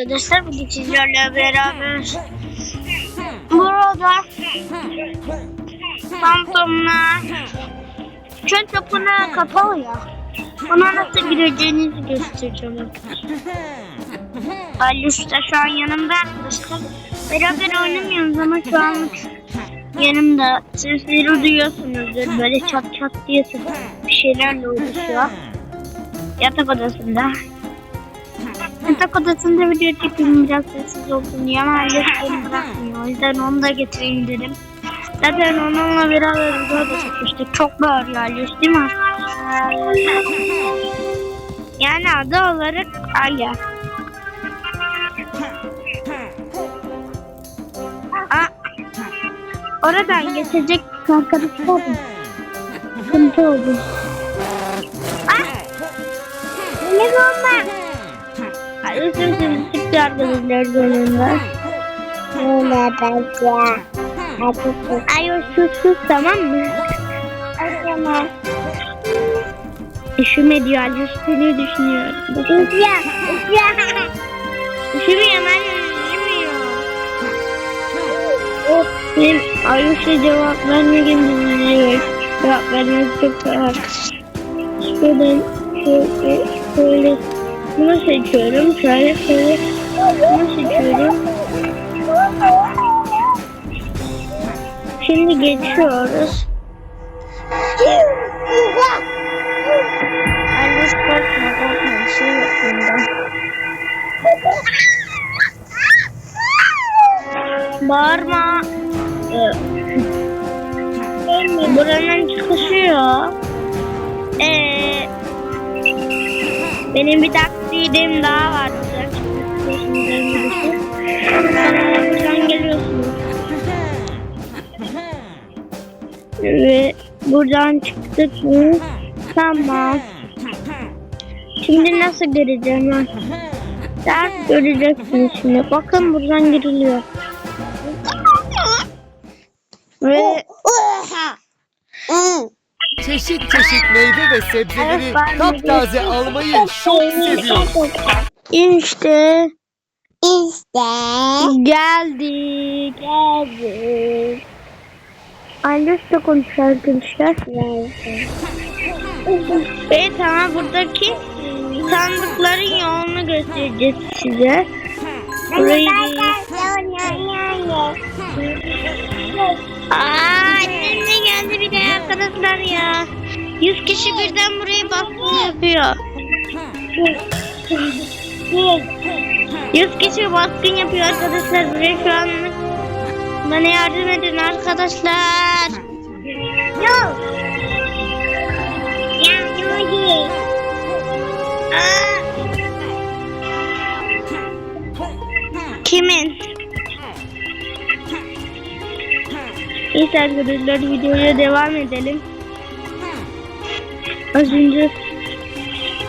Arkadaşlar bugün sizlerle beraber burada Samsun'la çöl tapınağı kapalı ya. Ona nasıl gireceğinizi göstereceğim. Aliş de şu an yanımda arkadaşlar. Beraber oynamıyoruz ama şu anlık yanımda sesleri duyuyorsunuzdur. Böyle çat çat diye bir şeylerle uğraşıyor. Yatak odasında. Yatak odasında video çekeyim biraz sessiz olsun diye ama ailesi beni bırakmıyor. O yüzden onu da getireyim dedim. Zaten onunla beraber video da çekmiştik. Çok bağırıyor Aliş değil mi? Yani adı olarak Alya. Aa, oradan geçecek arkadaşlar da sıkıntı oldu. Ah! Ne bomba? Dilerim. Çıktı arkadaşlar önünden. Öyle bence. Ay o sus sus tamam mı? Tamam. Üşüme diyor Ali seni düşünüyorum. Üfle. Üfle. Üşümüyor ben üşümüyor. Benim Ayuş'a cevap vermek için cevap vermek çok zor. Şöyle şöyle şöyle bunu seçiyorum. Şöyle şöyle bunu seçiyorum. Şimdi geçiyoruz. Ayuş korkma korkma bir şey yok bunda. Bağırma. Buranın çıkışı yok. Ee, benim bir taktiğim daha var. Buradan geliyorsunuz. Ve buradan çıktık mı? Tamam. Şimdi nasıl gireceğim ben? Sen göreceksiniz şimdi. Bakın buradan giriliyor. Ve Çeşit çeşit meyve ve sebzeleri Evet, taptaze almayı çok seviyorum. işte İşte. geldik. Geldik. Ailesiyle konuşuyor arkadaşlar. Ve tamam buradaki sandıkların yolunu göstereceğiz size. Burayı değil. Aa, annem geldi bir de arkadaşlar ya. 100 kişi birden burayı baskın yapıyor. 100 kişi baskın yapıyor arkadaşlar. Buraya şu an bana yardım edin arkadaşlar. Yok. Ya Nuri. Aa. Kimin? Neyse arkadaşlar videoya devam edelim. Az önce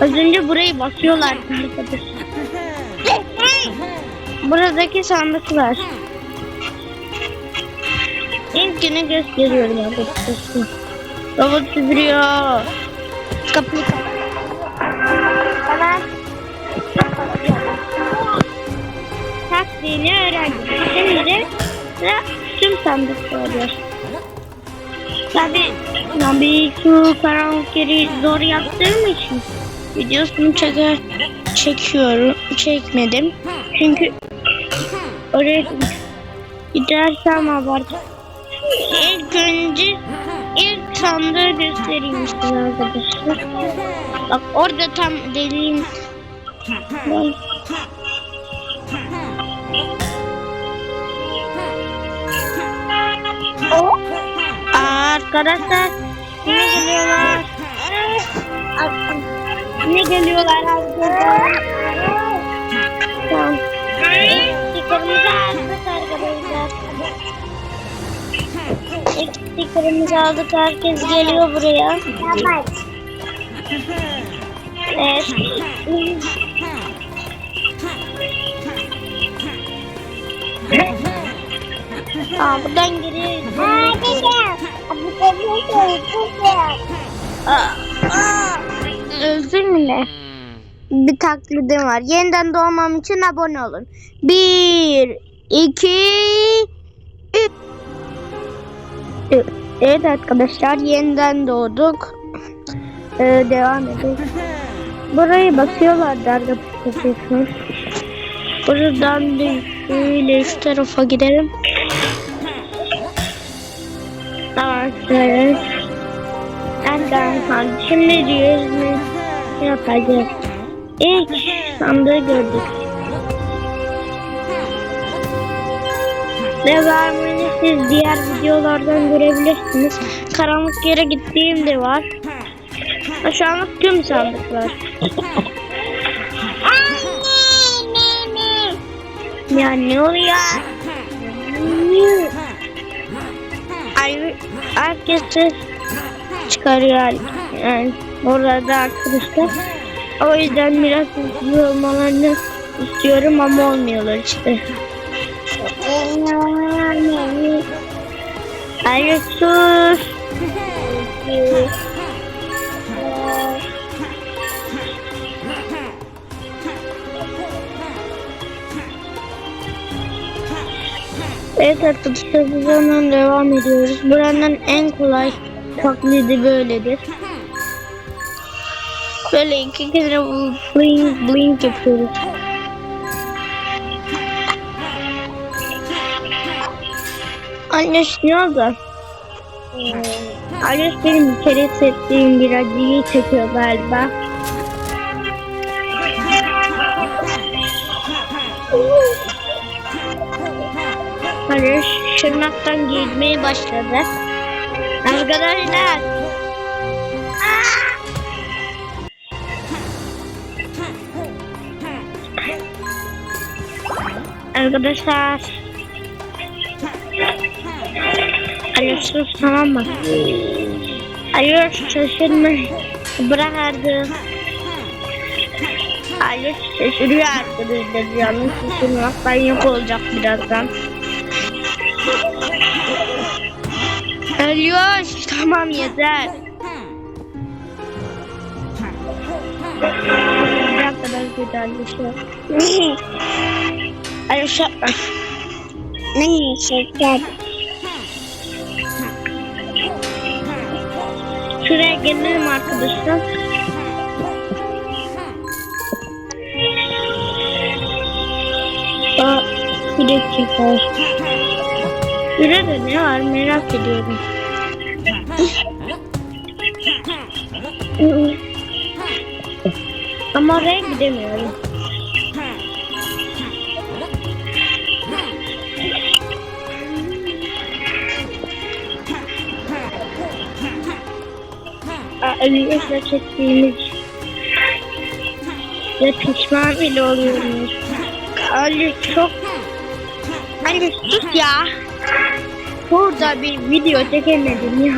az önce burayı basıyorlar arkadaşlar. Buradaki sandıklar. İlk günü gösteriyorum arkadaşlar. Robot süpürüyor. Kapıyı kapat. Tamam. Taktiğini öğrendim. Şimdi sıra tüm sandıkta oluyor. Tabii, tabii şu yeri zor yaptığım için videosunu çeker, çekiyorum, çekmedim. Çünkü oraya gidersem abart. İlk önce ilk sandığı göstereyim size arkadaşlar. Bak orada tam dediğim Bak. Arkadaşlar yine geliyorlar. Yine geliyorlar arkadaşlar. Tamam. Stikerimizi aldık arkadaşlar. Stikerimizi aldık. Herkes geliyor buraya. Kapat. Evet. Aa, buradan geri Hadi. Mü ne? bir taklidim var. Yeniden doğmam için abone olun. Bir, iki, üç. Evet arkadaşlar yeniden doğduk. Ee, devam edelim. Burayı basıyorlardı arkadaşlar. Buradan bir şöyle şu tarafa gidelim. Şöyle. Nereden kaldı? Şimdi ne yapacağız? İlk sandığı gördük. Devamını siz diğer videolardan görebilirsiniz. Karanlık yere gittiğim de var. Anlık tüm sandıklar. Ya ne oluyor? Herkes ses çıkarıyor yani orada arkadaşlar. O yüzden biraz hızlı olmalarını istiyorum ama olmuyorlar işte. Hayır sus. Evet arkadaşlar biz devam ediyoruz. Buranın en kolay taklidi böyledir. Böyle iki kere blink blink yapıyoruz. Anne ne oldu? Anne benim bir kere hissettiğim bir acıyı çekiyor galiba. Anne şırnaktan giyinmeye başladı. Arkadaşlar. Arkadaşlar. Hayır sus tamam mı? Hayır şaşırma. Bırak artık. Hayır şaşırıyor arkadaşlar. Yanlış şaşırmaktan yok olacak birazdan. Hayır tamam yeter. Ne kadar güzel bir şey. Hayır şapma. Ne şeker? Şuraya gelelim arkadaşlar. Aa, bir dakika. Şurada ne var merak ediyorum. Ama oraya gidemiyorum. Elimizle çektiğimiz ve pişman bile oluyoruz. Ali çok Ali sus ya. Burada bir video çekemedim ya.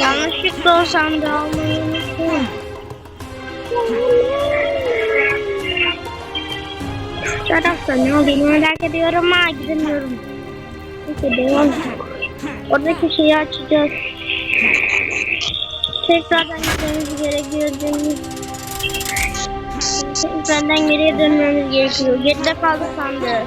Yanlışlıkla olsam da almayı unuttum. Şu tarafta ne olduğunu merak ediyorum ama gidemiyorum. Peki devam. Oradaki şeyi açacağız. Tekrardan gitmemiz Benden geriye dönmemiz gerekiyor. Geride kaldı sandı.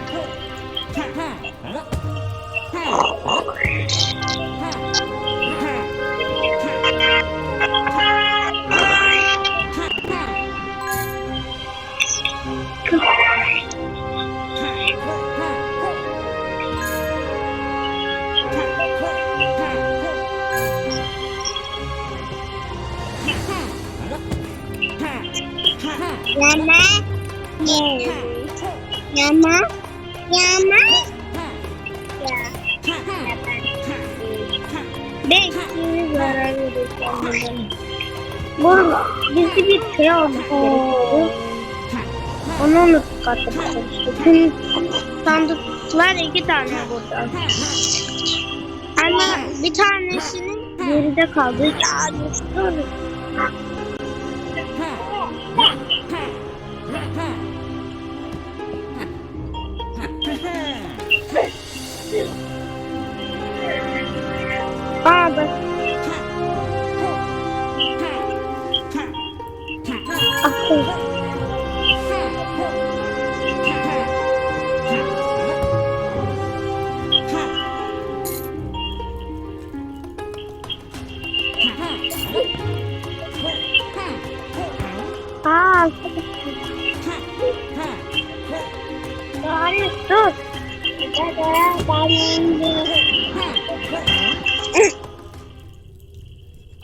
Yama. Yama. Yama. Beşiğimiz var arkadaşlar. Bu gizli bir şey olması gerekiyordu. Onu unuttuk arkadaşlar. Tüm sandıklar iki tane burada. Ama bir tanesinin geride kaldı. Ya düştü.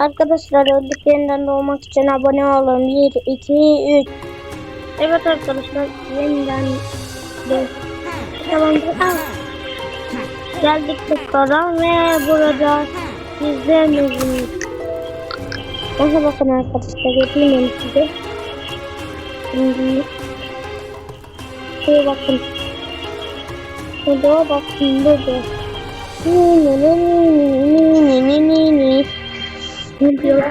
Arkadaşlar öldük yeniden doğmak için abone olun. 1, 2, 3. Evet arkadaşlar yeniden de tamamdır. Geldik tekrar ve burada izleyemezsiniz. Aha bakın arkadaşlar yapayım size. Şimdi şuraya bakın. Burada bakın burada. Ne diyor?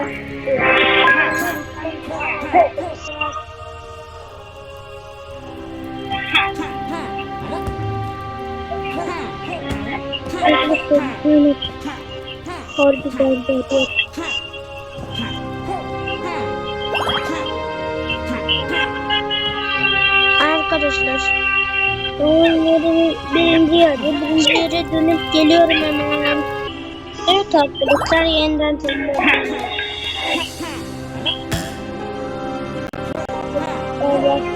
Harbi geldi. Arkadaşlar. Oyunları birinci yerde, birinci yere dönüp geliyorum hemen. Evet arkadaşlar yeniden tekrar. Evet.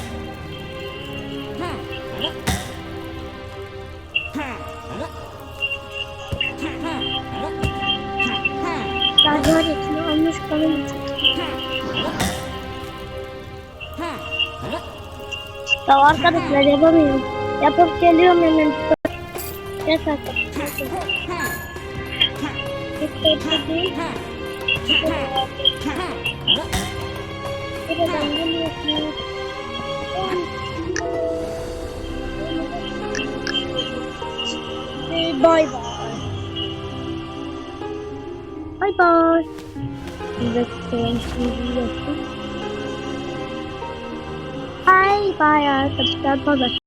Şarjör etini almış kanım. Ya arkadaşlar yapamıyorum. Yapıp geliyorum hemen. Arkadaşlar. Buradan geliyorsunuz. Bay bay. Bay bay. Evet, şimdi yaptım. Bay bay arkadaşlar. Bay bay.